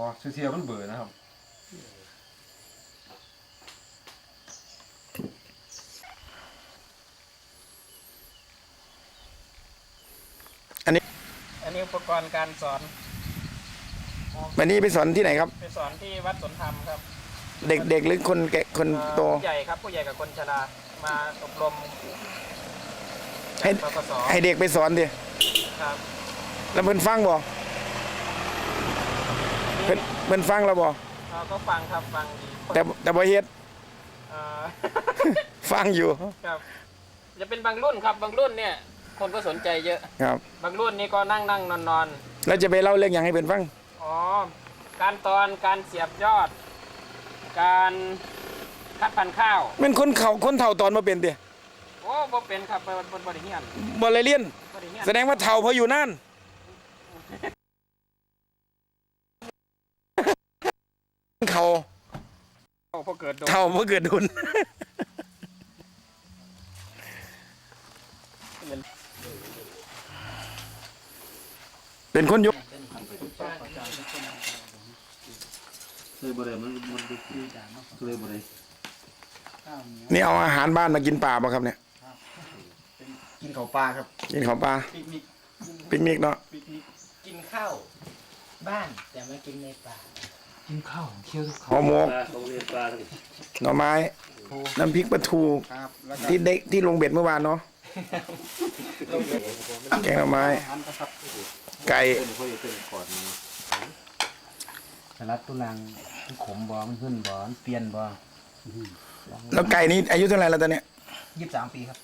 บอเทียมันเบื่อนะครับอันนี้อุปกรณ์การสอนวันนี้ไปสอนที่ไหนครับ ไปสอนที่วัดสนธรรมครับเด็กๆหรือคนแก่คนเอ่อโต ผู้ใหญ่ครับผู้ใหญ่กับคนชรามาอบรมให้ปกสให้เด็กไปสอนดิครับ แล้วเพิ่นฟังบ่เพิ่นเพิ่นฟังแล้วบ่เราก็ฟังครับฟังดีแต่แต่บ่เฮ็ดเอ่อ ฟังอยู่ครับจะเป็นบางรุ่นครับบางรุ่นเนี่ยคนก็สนใจเยอะ ครับ บางรุ่นนี่ก็นั่งนั่งนอนนอนแล้วจะไปเล่าเรื่องหยังให้เพิ่นฟังๆอ๋อการตอนการเสียบยอด การคัดพันธุ์ข้าวแมันคนเขาคนเฒ่าตอนบ่เป็นติโอ้บ่เป็นครับบ่บ่บ่ได้เฮียนบ่เลยเรียนบ่ได้เฮียนแสดงว่าเฒ่าเพราะอยู่นั่น เขาโอ้พอเกิดโดนเฒ่าเพราะเกิดดุน เป็นคนยุคเลยบ่ได้มันมันเลยบ่ได้นี่เอาอาหารบ้านมากินป่าป่ะครับเนี่ย กินข้าวปลาครับกินของป่าปิกนิกปิกนิกเนาะ ปิกนิกกินข้าวบ้านแต่ไม่กินในป่า กินข้าวเคี่ยวทุกห่อหมกหน่อไม้ น้ำพริกปลาทูครับ แล้วก็ที่เด็กที่ลงเบ็ดเมื่อวานเนาะแกงหน่อไม้ไก่เป็นค่อยเป็นก่อนสลัดตุลังมันขมบ่มันขึ้นบ่มันเปลี่ยนบ่แล้วไก่นี้อายุเท่าไหร่แล้วตอนเนี้ยยี่สิบสามปีครับ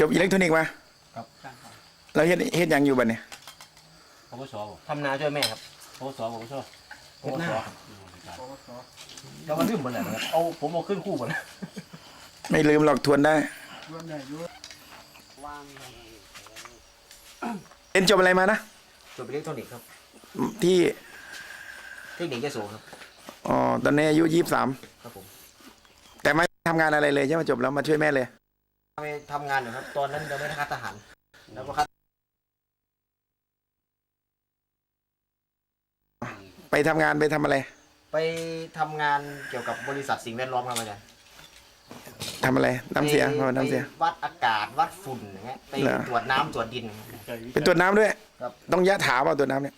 จบอิเล็กทรอนิกส์มาครับแล้วเฮ็ดเฮ็ดหยังอยู่บัดเนี่ยปวสทำนาช่วยแม่ครับปวสปวส ปวสแล้วมันลืมหมดเลยครับเอาผมเอาขึ้นคู่หมดแล้วไม่ลืมหรอกทวนได้เรียนจบอะไรมานะจบอิเล็กทรอนิกส์ครับที่เทคนิคยโสครับ อ๋อตอนนี้อายุยี่สามครับผม แต่ไม่ทำงานอะไรเลยใช่ไหมจบแล้วมาช่วยแม่เลย ไปทำงานอยู่ครับ ตอนนั้นยังไม่ได้คัดทหาร แล้วก็คัด ไปทำงานไปทำอะไรไปทำงานเกี่ยวกับบริษัทสิ่งแวดล้อมครับอาจารย์ทำอะไรน้ำเสียไปเอาน้ำเสีย ไปวัดอากาศวัดฝุ่นอย่างเงี้ยไปเหรอ ตรวจน้ำตรวจดิน เป็นตรวจน้ำด้วย ครับ ต้องยะถาเปล่าตรวจน้ำเนี่ย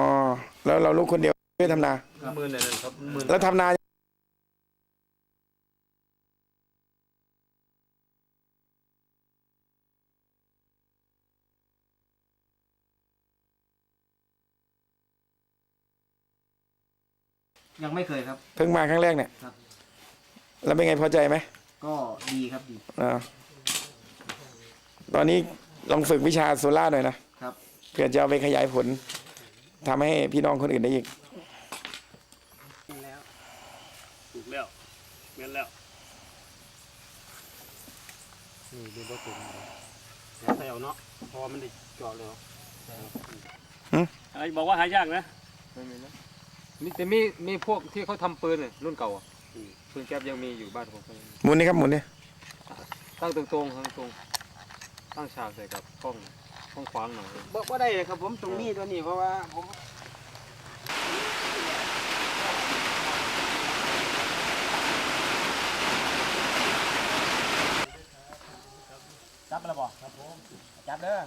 อ๋อแล้วเราลูกคนเดียว ช่วยทำนามือเนี่ยครับมือแล้วทำนายังไม่เคยครับ เพิ่งมาครั้งแรกเนี่ยครับ แล้วเป็นไงพอใจไหมก็ดีครับดีอ่าตอนนี้ลองฝึกวิชาโซล่าร์หน่อยนะครับ เพื่อจะเอาไปขยายผลทำให้พี่น้องคนอื่นได้อีกถูกแล้วแม่นแล้ว นี่ดูบ่ถึงแล้วใส่เอาเนาะเพราะว่า มันได้เจาะแล้วไอ้บอกว่าหายากนะไม่มีนะมีแต่มีมีพวกที่เขาทำปืนเนี่ยรุ่นเก่าอะปืนแก๊ปยังมีอยู่บ้านผมก็ยังมีหมุนนี่ครับหมุนนี่ตั้งตรงๆตั้งตรงตั้งฉากใส่กับกล้องกล้องขวางหน่อยบ่บ่ได้เลยครับผมตรงนี้ตัวนี้เพราะว่าผม จับแล้วบ่ครับผมจับเด้อ